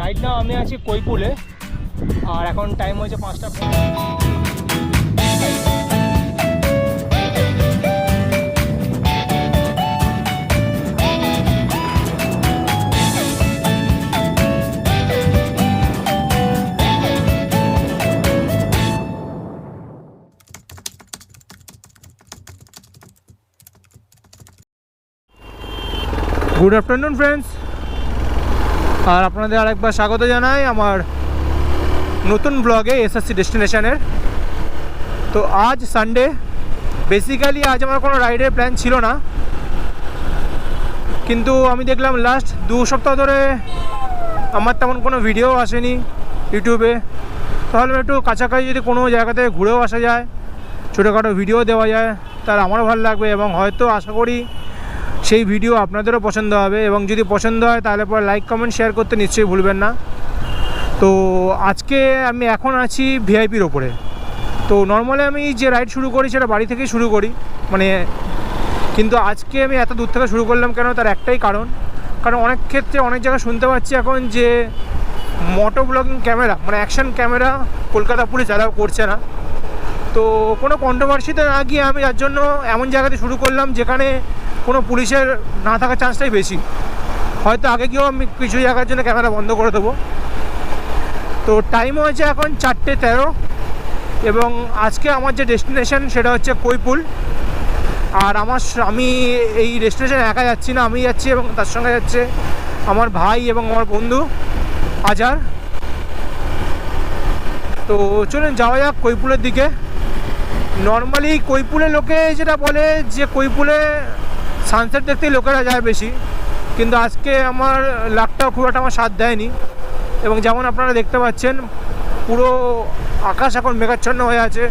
Right now আমি আছি কৈপুলে আর এখন টাইম হয়েছে পাঁচটা গুড আফটারনুন ফ্রেন্ডস আর আপনাদের আরেকবার স্বাগত জানাই আমার নতুন ব্লগে এসএসসি ডেস্টিনেশনের তো আজ সানডে বেসিক্যালি আজ আমার কোনো রাইডের প্ল্যান ছিল না। কিন্তু আমি দেখলাম লাস্ট দু সপ্তাহ ধরে আমার তেমন কোনো ভিডিও আসেনি ইউটিউবে তাহলে একটু কাছাকাছি যদি কোনো জায়গাতে ঘুরেও আসা যায়, ছোটোখাটো ভিডিও দেওয়া যায়, তাহলে আমারও ভালো লাগবে এবং হয়তো আশা করি সেই ভিডিও আপনাদেরও পছন্দ হবে এবং যদি পছন্দ হয় তাহলে পরে লাইক কমেন্ট শেয়ার করতে নিশ্চয়ই ভুলবেন না। তো আজকে আমি এখন আছি ভিআইপির ওপরে। তো নর্মালি আমি যে রাইড শুরু করি সেটা বাড়ি থেকেই শুরু করি। মানে কিন্তু আজকে আমি এত দূর থেকে শুরু করলাম কেন তার একটাই কারণ। কারণ অনেক ক্ষেত্রে অনেক জায়গায় শুনতে পাচ্ছি এখন যে মোটো ব্লগিং ক্যামেরা মানে action camera Kolkata police allow করছে না। তো কোনো কন্ট্রোভার্সিতে না গিয়ে আমি যার জন্য এমন জায়গাতে শুরু করলাম যেখানে কোনো পুলিশের না থাকার চান্সটাই বেশি। হয়তো আগে গিয়েও আমি কিছু জায়গার জন্য ক্যামেরা বন্ধ করে দেবো। তো টাইম হয়েছে এখন চারটে তেরো এবং আজকে আমার যে ডেস্টিনেশন সেটা হচ্ছে কৈপুল। আর আমার আমি এই ডেস্টিনেশন একা যাচ্ছি না, আমি যাচ্ছি এবং তার সঙ্গে যাচ্ছে আমার ভাই এবং আমার বন্ধু আজার। তো চলুন যাওয়া যাক কৈপুলের দিকে। নর্মালি কৈপুলে লোকে যেটা বলে যে কৈপুলে সানসেট দেখতে লোকেরা যায় বেশি। কিন্তু আজকে আমার লাকটাও খুব একটা আমার সাথ দেয়নি। এবং যেমন আপনারা দেখতে পাচ্ছেন, পুরো আকাশ এখন মেঘাচ্ছন্ন হয়ে আছে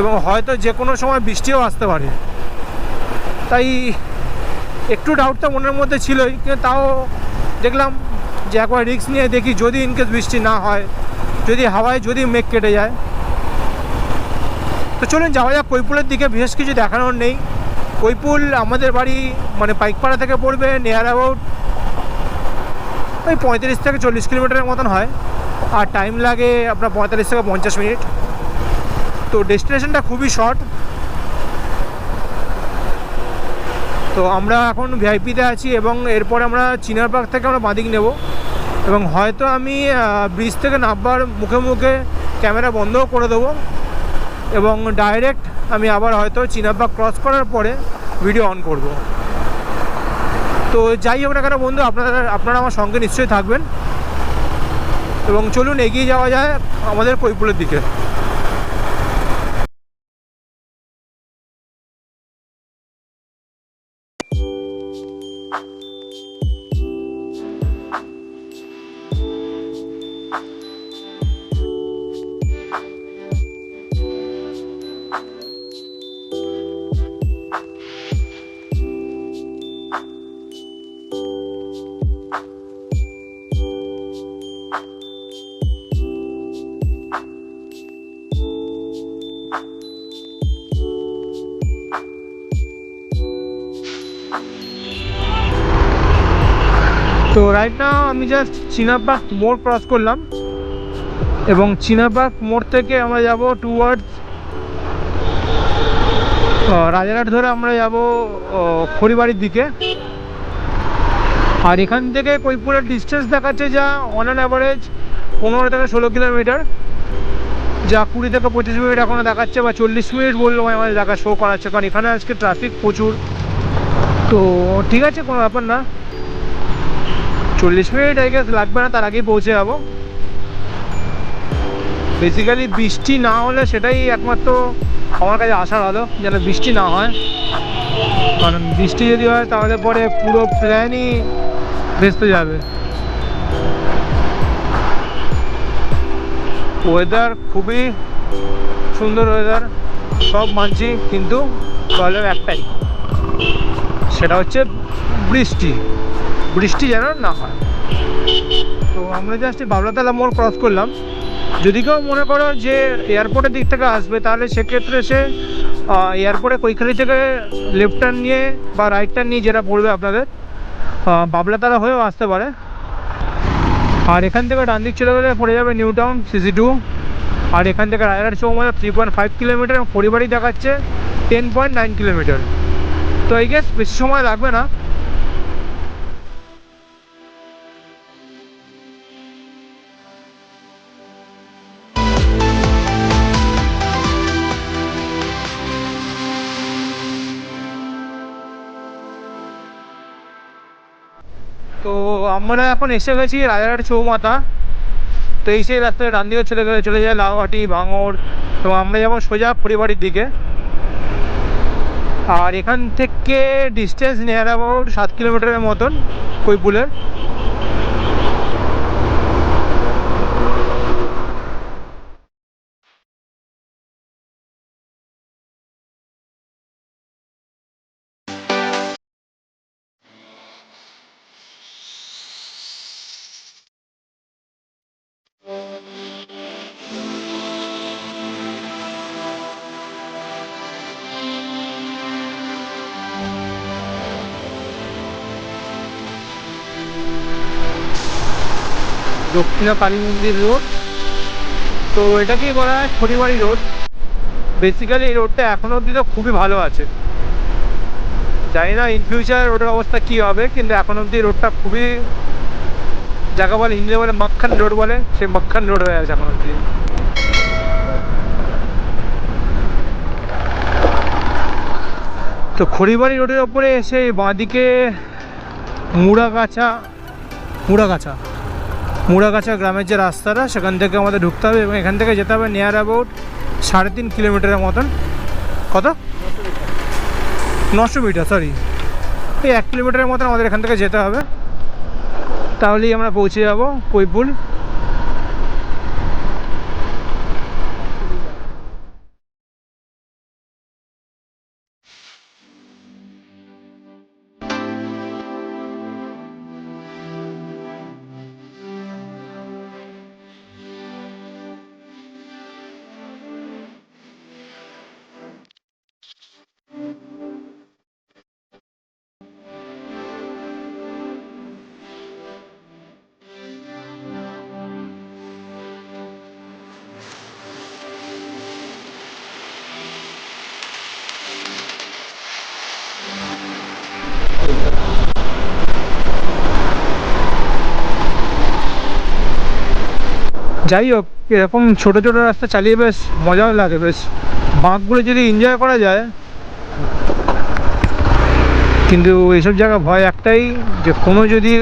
এবং হয়তো যে কোনো সময় বৃষ্টিও আসতে পারে। তাই একটু ডাউট তো মনের মধ্যে ছিলই, কিন্তু তাও দেখলাম যে একবার রিস্ক নিয়ে দেখি যদি ইনকেস বৃষ্টি না হয়, যদি হাওয়ায় যদি মেঘ কেটে যায়। তো চলুন যাওয়া যাক কৈপুলের দিকে বিশেষ কিছু দেখানোর নেই। কৈপুল আমাদের বাড়ি মানে পাইকপাড়া থেকে পড়বে নিয়ার অ্যাবাউট ওই পঁয়ত্রিশ থেকে চল্লিশ কিলোমিটারের মতন হয়। আর টাইম লাগে আপনার পঁয়তাল্লিশ থেকে পঞ্চাশ মিনিট। তো ডেস্টিনেশনটা খুবই শর্ট তো আমরা এখন ভিআইপিতে আছি এবং এরপর আমরা চিনার পার্ক থেকে আমরা বাঁদিক নেব। এবং হয়তো আমি ব্রিজ থেকে নামবার মুখে মুখে ক্যামেরা বন্ধও করে দেবো। এবং ডাইরেক্ট আমি আবার হয়তো চিনাব্বা ক্রস করার পরে ভিডিও অন করব। তো যাই হোক না কেন বন্ধু, আপনারা আপনারা আমার সঙ্গে নিশ্চয়ই থাকবেন। এবং চলুন এগিয়ে যাওয়া যায় আমাদের কৈপুলের দিকে। জাস্ট চিনাবাগ মোড় ক্রস করলাম। এবং চিনাবাগ মোড় থেকে আমরা যাব টুয়ার্ডস রাজারহাট ধরে আমরা যাব খড়িবাড়ির দিকে। আর এখান থেকে কৈপুরের ডিস্টেন্স দেখাচ্ছে যা অন অ্যান অ্যাভারেজ পনেরো থেকে ষোলো কিলোমিটার। যা কুড়ি থেকে পঁচিশ মিনিট এখনও দেখাচ্ছে বা চল্লিশ মিনিট বললেও আমাদের দেখা শো করাচ্ছে, কারণ এখানে আজকে ট্রাফিক প্রচুর। তো ঠিক আছে, কোনো ব্যাপার না। চল্লিশ মিনিট আই গেস লাগবে না, তার আগেই পৌঁছে যাব। বেসিক্যালি বৃষ্টি না হলে সেটাই একমাত্র আমার কাছে আসার আলো যেন বৃষ্টি না হয়। কারণ বৃষ্টি যদি হয়, তাহলে পরে পুরো প্ল্যানই ভেস্তে যাবে। ওয়েদার খুবই সুন্দর ওয়েদার সব মানছি, কিন্তু প্রবলেম একটাই, সেটা হচ্ছে বৃষ্টি। বৃষ্টি যেন না হয়। তো আমরা জাস্ট বাবলাতলা মোড় ক্রস করলাম। যদি কেউ মনে করো যে এয়ারপোর্টের দিক থেকে আসবে, তাহলে সেক্ষেত্রে সে এয়ারপোর্টে কৈখালি থেকে লেফট টার্ন নিয়ে বা রাইট টার্ন নিয়ে যেটা পড়বে আপনাদের বাবলাতলা হয়েও আসতে পারে। আর এখান থেকে ডান দিক চলে গেলে পড়ে যাবে নিউ টাউন সিসি টু আর এখান থেকে রায়গড় চৌমাথা থ্রি পয়েন্ট ফাইভ কিলোমিটার, পরিবারই দেখাচ্ছে টেন পয়েন্ট নাইন কিলোমিটার। তো এই গেস বেশি সময় লাগবে না। তো আমরা এখন এসে গেছি রাজারহাট চৌমাথা। তো এই সেই রাস্তায় ডান দিকে চলে গেলে চলে যায় লাউহাটি ভাঙড়। তো আমরা যাব সোজা পরিবারের দিকে। আর এখান থেকে ডিস্টেন্স নিয়ার অ্যাবাউট সাত কিলোমিটারের মতন কৈপুলের দক্ষিণা কালী মন্দির রোড। তো এটাকেই বলা হয় খড়িবাড়ি রোড। বেসিক্যালি এই রোডটা এখনও অবধি তো খুবই ভালো আছে। জানি না ইন ফিউচার রোডের অবস্থা কী হবে, কিন্তু এখন অবধি রোডটা খুবই যাকে বলে ইংরেজি বলে মাক্খান রোড বলে, সেই মাক্খান রোড হয়ে আছে এখন অবধি। তো খড়িবাড়ি রোডের ওপরে এসে বাঁদিকে মুড়াগাছা মুড়াগাছা। মুড়াগাছা গ্রামের যে রাস্তাটা, সেখান থেকে আমাদের ঢুকতে হবে এবং এখান থেকে যেতে হবে নিয়ার অ্যাবাউট সাড়ে তিন কিলোমিটারের মতন। কত? নশো মিটার সরি এই এক কিলোমিটারের মতন আমাদের এখান থেকে যেতে হবে। তাহলেই আমরা পৌঁছে যাব কৈপুল যাই হোক, এরকম ছোটো ছোটো রাস্তা চালিয়ে বেশ মজাও লাগে, বেশ বাঁকগুলো যদি এনজয় করা যায়। কিন্তু এইসব জায়গা ভয় একটাই, যে কোনো যদি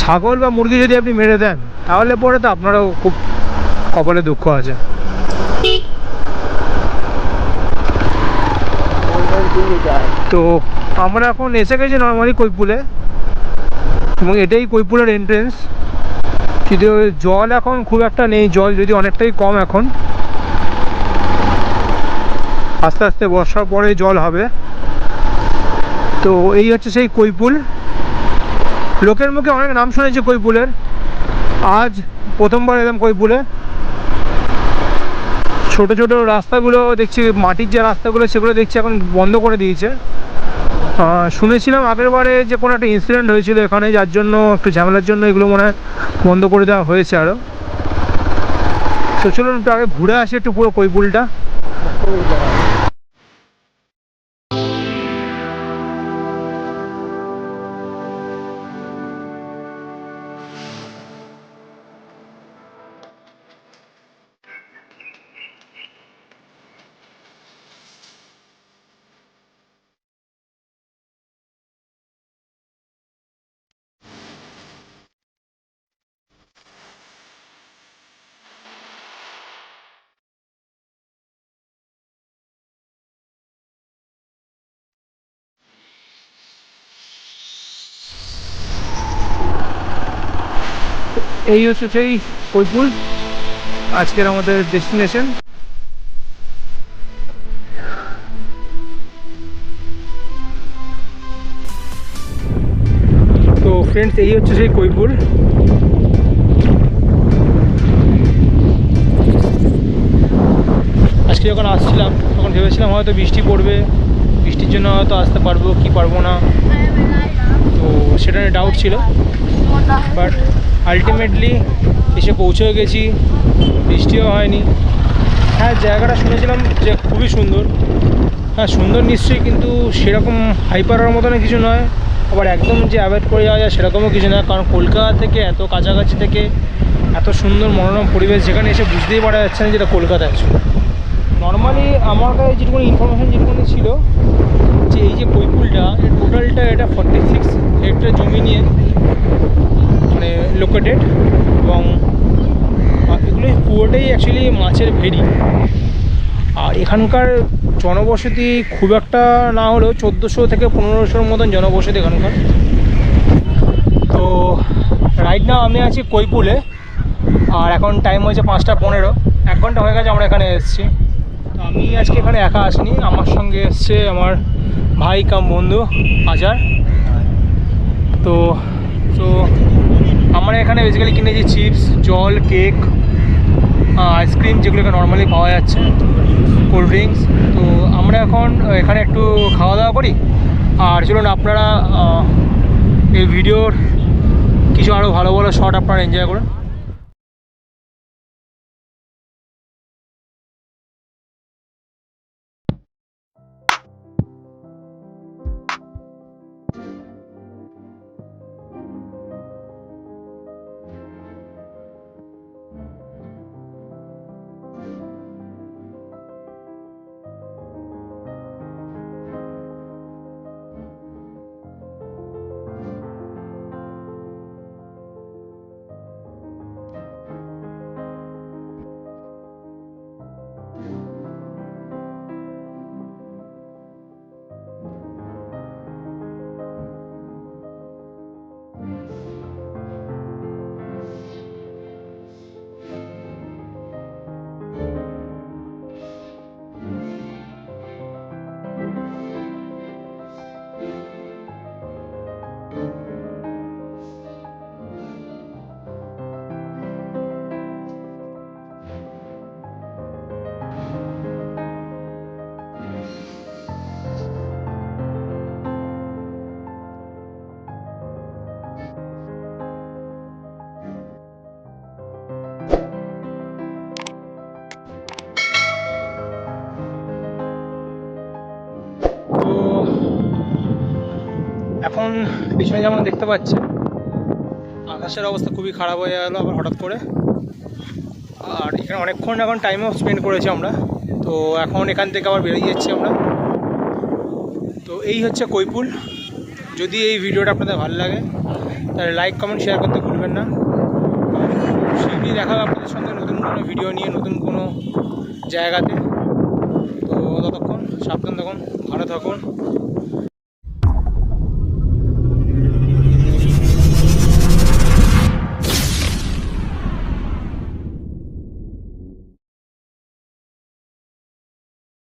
ছাগল বা মুরগি যদি আপনি মেরে দেন, তাহলে পরে তো আপনারও খুব কপালে দুঃখ আছে। তো আমরা এখন এসে গেছি নর্মালি কৈপুলে এবং এটাই কৈপুলের এন্ট্রেন্স কিন্তু জল এখন খুব একটা নেই, জল যদি অনেকটাই কম এখন। আস্তে আস্তে বর্ষার পরে জল হবে। তো এই হচ্ছে সেই কৈপুল। লোকের মুখে অনেক নাম শুনেছি কৈপুলের। আজ প্রথমবার এলাম কৈপুলে। ছোট ছোট রাস্তাগুলো দেখছি, মাটির যে রাস্তাগুলো, সেগুলো দেখছি এখন বন্ধ করে দিয়েছে। শুনেছিলাম আগের বারে যে কোনো একটা ইনসিডেন্ট হয়েছিল এখানে, যার জন্য, একটু ঝামেলার জন্য এগুলো মনে হয় বন্ধ করে দেওয়া হয়েছে আরও তো চলুন একটু আগে ঘুরে আসি একটু পুরো কৈপুলটা এই হচ্ছে সেই কৈপুল আজকের আমাদের ডেস্টিনেশন তো ফ্রেন্ডস এই হচ্ছে সেই কৈপুল আজকে যখন আসছিলাম, তখন ভেবেছিলাম হয়তো বৃষ্টি পড়বে। বৃষ্টির জন্য হয়তো আসতে পারব, কি পারব না। তো সেটা নিয়ে ডাউট ছিল। বাট আলটিমেটলি এসে পৌঁছেও গেছি, বৃষ্টিও হয়নি। হ্যাঁ জায়গাটা শুনেছিলাম যে খুবই সুন্দর। হ্যাঁ সুন্দর নিশ্চয়ই, কিন্তু সেরকম হাইপার মতন কিছু নয়। আবার একদম যে অ্যাভয়েড করে যাওয়া যায় সেরকমও কিছু নয়, কারণ কলকাতা থেকে, এত কাছাকাছি থেকে, এত সুন্দর মনোরম পরিবেশ যেখানে এসে বুঝতেই পারা যাচ্ছে না যেটা কলকাতা অ্যাকচুয়ালি নর্মালি আমার কাছে যেটুকুনি ইনফরমেশান যেটুকুনি ছিল, যে এই যে কৈপুলটা টোটালটা এটা ফর্টি সিক্স হেক্টর জমি নিয়ে লোকেটেড এবং এগুলো পুরোটাই অ্যাকচুয়ালি মাছের ভেরি আর এখানকার জনবসতি খুব একটা না হলেও চোদ্দোশো থেকে পনেরোশোর মতন জনবসতি এখানকার। তো রাইট না আমি আছি কৈপুলে, আর এখন টাইম হয়েছে পাঁচটা পনেরো। এক ঘণ্টা হয়ে গেছে আমরা এখানে এসেছি। তো আমি আজকে এখানে একা আসিনি, আমার সঙ্গে এসছে আমার ভাই কাম বন্ধু আজার। তো তো আমরা এখানে বেসিক্যালি কিনেছি চিপস জল কেক আইসক্রিম যেগুলো এখানে নর্মালি পাওয়া যাচ্ছে কোল্ড ড্রিঙ্কস তো আমরা এখন এখানে একটু খাওয়া দাওয়া করি। আর চলুন আপনারা এই ভিডিওর কিছু আরও ভালো ভালো শট আপনারা এনজয় করুন। এখন পিছনে যেমন দেখতে পাচ্ছেন, আকাশের অবস্থা খুবই খারাপ হয়ে গেলো আবার হঠাৎ করে। আর এখানে অনেকক্ষণ এখন টাইমও স্পেন্ড করেছি আমরা। তো এখন এখান থেকে আবার বেরিয়ে যাচ্ছি আমরা। তো এই হচ্ছে কৈপুল যদি এই ভিডিওটা আপনাদের ভালো লাগে, তাহলে লাইক কমেন্ট শেয়ার করতে ভুলবেন না। শীঘ্রই দেখা আপনাদের সঙ্গে নতুন কোনো ভিডিও নিয়ে, নতুন কোনো জায়গাতে। তো ততক্ষণ সাবধান থাকুন, ভালো থাকুন।